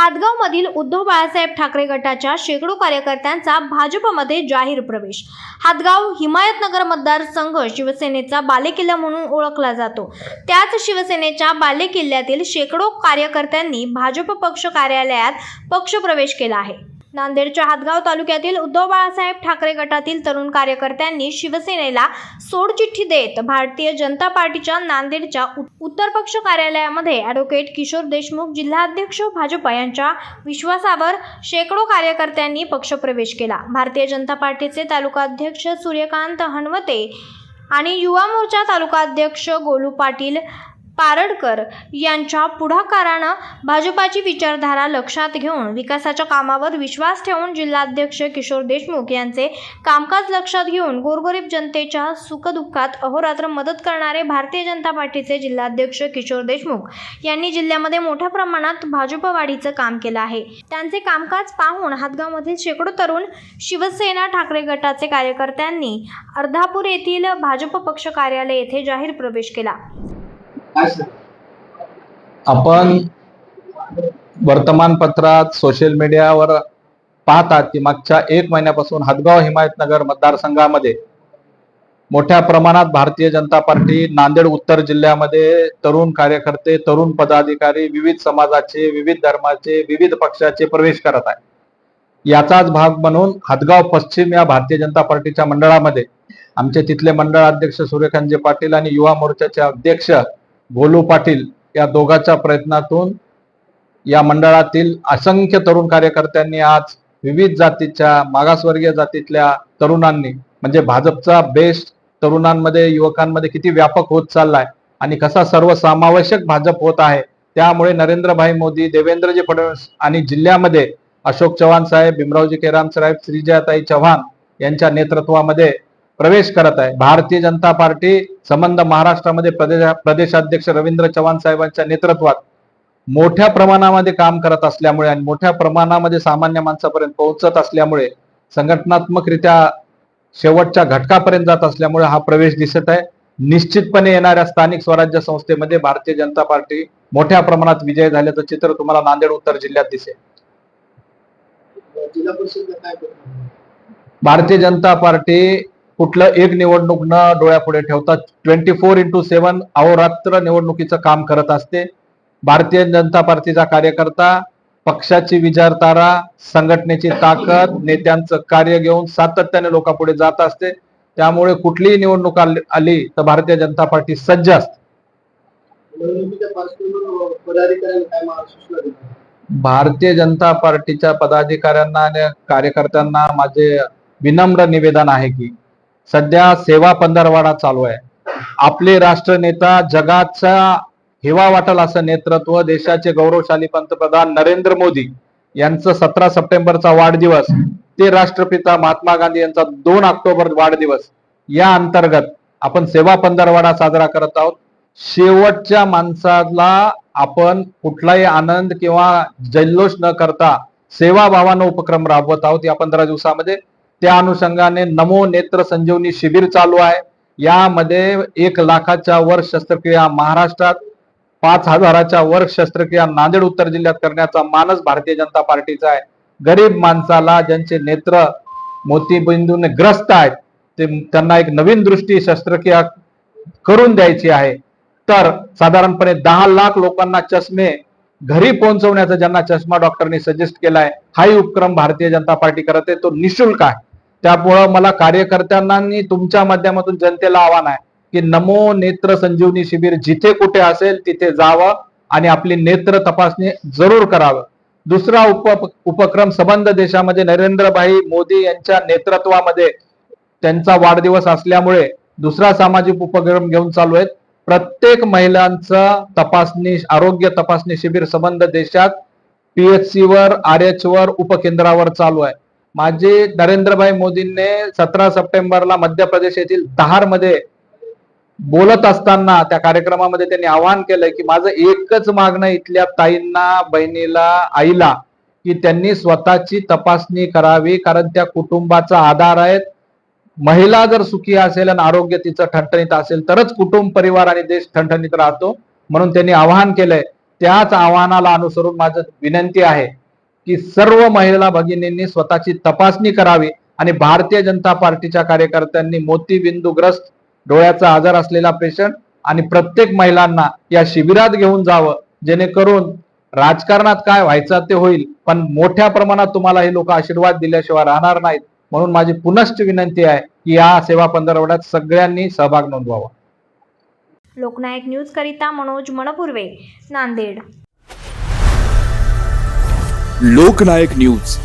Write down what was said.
हातगावमधील उद्धव बाळासाहेब ठाकरे गटाच्या शेकडो कार्यकर्त्यांचा भाजपमध्ये जाहीर प्रवेश. हातगाव हिमायतनगर मतदारसंघ शिवसेनेचा बालेकिल्ला म्हणून ओळखला जातो. त्याच शिवसेनेच्या बालेकिल्ल्यातील शेकडो कार्यकर्त्यांनी भाजप पक्ष कार्यालयात पक्षप्रवेश केला आहे. नांदेडच्या हातगाव तालुक्यातील उद्धव बाळासाहेब ठाकरे गटातील तरुण कार्यकर्त्यांनी शिवसेनेला सोडचिठ्ठी देत भारतीय जनता पार्टीच्या नांदेडच्या उ- उत्तर पक्ष कार्यालयामध्ये ॲडव्होकेट किशोर देशमुख जिल्हाध्यक्ष भाजप यांच्या विश्वासावर शेकडो कार्यकर्त्यांनी पक्षप्रवेश केला. भारतीय जनता पार्टीचे तालुकाध्यक्ष सूर्यकांत हनवते आणि युवा मोर्चा तालुकाध्यक्ष गोलू पाटील पारडकर यांच्या पुढाकारानं भाजपाची विचारधारा लक्षात घेऊन विकासाच्या कामावर विश्वास ठेवून जिल्हाध्यक्ष किशोर देशमुख यांचे कामकाज लक्षात घेऊन गोरगरीब जनतेच्या सुखदुःखात अहोरात्र मदत करणारे भारतीय जनता पार्टीचे जिल्हाध्यक्ष किशोर देशमुख यांनी जिल्ह्यामध्ये मोठ्या प्रमाणात भाजप वाढीचं काम केलं आहे. त्यांचे कामकाज पाहून हातगावमधील शेकडो तरुण शिवसेना ठाकरे गटाचे कार्यकर्त्यांनी अर्धापूर येथील भाजप पक्ष कार्यालय येथे जाहीर प्रवेश केला. आपण वर्तमानपत्रात सोशल मीडियावर पाहतात की मागच्या एक महिन्यापासून हदगाव हिमायतनगर मतदारसंघामध्ये मोठ्या प्रमाणात भारतीय जनता पार्टी नांदेड उत्तर जिल्ह्यामध्ये तरुण कार्यकर्ते तरुण पदाधिकारी विविध समाजाचे विविध धर्माचे विविध पक्षाचे प्रवेश करत आहे याचाच भाग म्हणून हदगाव पश्चिम या भारतीय जनता पार्टीच्या मंडळामध्ये आमचे तिथले मंडळ अध्यक्ष सूर्यकांतजी पाटील आणि युवा मोर्चाचे अध्यक्ष भोलू पाटील या दोघांच्या प्रयत्नातून या मंडळातील असंख्य तरुण कार्यकर्त्यांनी आज विविध जातीच्या मागासवर्गीय जातीतल्या तरुणांनी म्हणजे भाजपचा बेस्ट तरुणांमध्ये युवकांमध्ये किती व्यापक होत चाललाय आणि कसा सर्वसमावेशक भाजप होत आहे त्यामुळे नरेंद्रभाई मोदी देवेंद्रजी फडणवीस आणि जिल्ह्यामध्ये अशोक चव्हाण साहेब भीमरावजी केराम साहेब श्रीजयाताई चव्हाण यांच्या नेतृत्वामध्ये प्रवेश करत आहे. भारतीय जनता पार्टी संबंध महाराष्ट्रामध्ये प्रदेश प्रदेशाध्यक्ष रवींद्र चव्हाण साहेबांच्या नेतृत्वात मोठ्या प्रमाणामध्ये काम करत असल्यामुळे आणि मोठ्या प्रमाणामध्ये सामान्य माणसापर्यंत पोहोचत असल्यामुळे संघटनात्मकरित्या शेवटच्या घटकापर्यंत जात असल्यामुळे हा प्रवेश दिसत आहे. निश्चितपणे येणाऱ्या स्थानिक स्वराज्य संस्थेमध्ये भारतीय जनता पार्टी मोठ्या प्रमाणात विजय झाल्याचं चित्र तुम्हाला नांदेड उत्तर जिल्ह्यात दिसेल? भारतीय जनता पार्टी कुठलं एक निवडणूक न डोळ्यापुढे ठेवता ट्वेंटी फोर इंटू सेव्हन अहोरात्र निवडणुकीचं काम करत असते. भारतीय जनता पार्टीचा कार्यकर्ता पक्षाची विचारधारा संघटनेची ताकद नेत्यांचं कार्य घेऊन सातत्याने लोकांपुढे जात असते. त्यामुळे कुठलीही निवडणूक आली- तर भारतीय जनता पार्टी सज्ज असते. भारतीय जनता पार्टीच्या पदाधिकाऱ्यांना आणि कार्यकर्त्यांना माझे विनम्र निवेदन आहे की सध्या सेवा पंधरवाडा चालू आहे. आपले राष्ट्रनेता जगाचा हेवा वाटल असं नेतृत्व देशाचे गौरवशाली पंतप्रधान नरेंद्र मोदी यांचं सतरा सप्टेंबरचा वाढदिवस ते राष्ट्रपिता महात्मा गांधी यांचा दोन ऑक्टोबर वाढदिवस या अंतर्गत आपण सेवा पंधरवाडा साजरा करत आहोत. शेवटच्या माणसाला आपण कुठलाही आनंद किंवा जल्लोष न करता सेवा भावानं उपक्रम राबवत आहोत या पंधरा दिवसामध्ये. त्या अनुषंगाने नमो नेत्र संजीवनी शिबिर चालू आहे. यामध्ये एक लाखाच्या वर शस्त्रक्रिया महाराष्ट्रात पाच हजाराच्या वर शस्त्रक्रिया नांदेड उत्तर जिल्ह्यात करण्याचा मानस भारतीय जनता पार्टीचा आहे. गरीब माणसाला ज्यांचे नेत्र मोतीबिंदूने ग्रस्त आहेत ते त्यांना एक नवीन दृष्टी शस्त्रक्रिया करून द्यायची आहे. तर साधारणपणे दहा लाख लोकांना चष्मे घरी पोहोचवण्याचा ज्यांना चष्मा डॉक्टरनी सजेस्ट केलाय हाही उपक्रम भारतीय जनता पार्टी करत आहे तो निशुल्क आहे. त्यामुळं मला कार्यकर्त्यांना तुमच्या माध्यमातून जनतेला आव्हान आहे की नमो नेत्र संजीवनी शिबिर जिथे कुठे असेल तिथे जावं आणि आपली नेत्र तपासणी जरूर करावं. दुसरा उप उपक्रम संबंध देशामध्ये नरेंद्रभाई मोदी यांच्या नेतृत्वामध्ये त्यांचा वाढदिवस असल्यामुळे दुसरा सामाजिक उपक्रम घेऊन चालू आहेत. प्रत्येक महिलांचं तपासणी आरोग्य तपासणी शिबिर संबंध देशात पीएचसी वर आर एच वर उपकेंद्रावर चालू आहे. माझे नरेंद्रभाई मोदींनी सतरा सप्टेंबरला मध्य प्रदेश येथील दहारमध्ये बोलत असताना त्या कार्यक्रमामध्ये त्यांनी आवाहन केलंय की माझं एकच मागणं इथल्या ताईंना बहिणीला आईला की त्यांनी स्वतःची तपासणी करावी कारण त्या कुटुंबाचा आधार आहेत. महिला जर सुखी असेल आणि आरोग्य तिचं ठणठणीत असेल तरच कुटुंब परिवार आणि देश ठणठणीत राहतो. म्हणून त्यांनी आवाहन केलंय. त्याच आव्हानाला अनुसरून माझं विनंती आहे. की सर्व महिला भगिनींनी स्वतःची तपासणी करावी आणि भारतीय जनता पार्टीच्या कार्यकर्त्यांनी मोतीबिंदूग्रस्त डोळ्याचा आजार असलेला पेशंट आणि प्रत्येक महिलांना या शिबिरात घेऊन जावं जेणेकरून राजकारणात काय व्हायचं ते होईल. पण मोठ्या प्रमाणात तुम्हाला हे लोक आशीर्वाद दिल्याशिवाय राहणार नाहीत. म्हणून माझी पुनश्च विनंती आहे की या सेवा पंधरवड्यात सगळ्यांनी सहभाग नोंदवावा. लोकनायक न्यूज करिता मनोज मनपूर्वे नांदेड. लोकनायक न्यूज.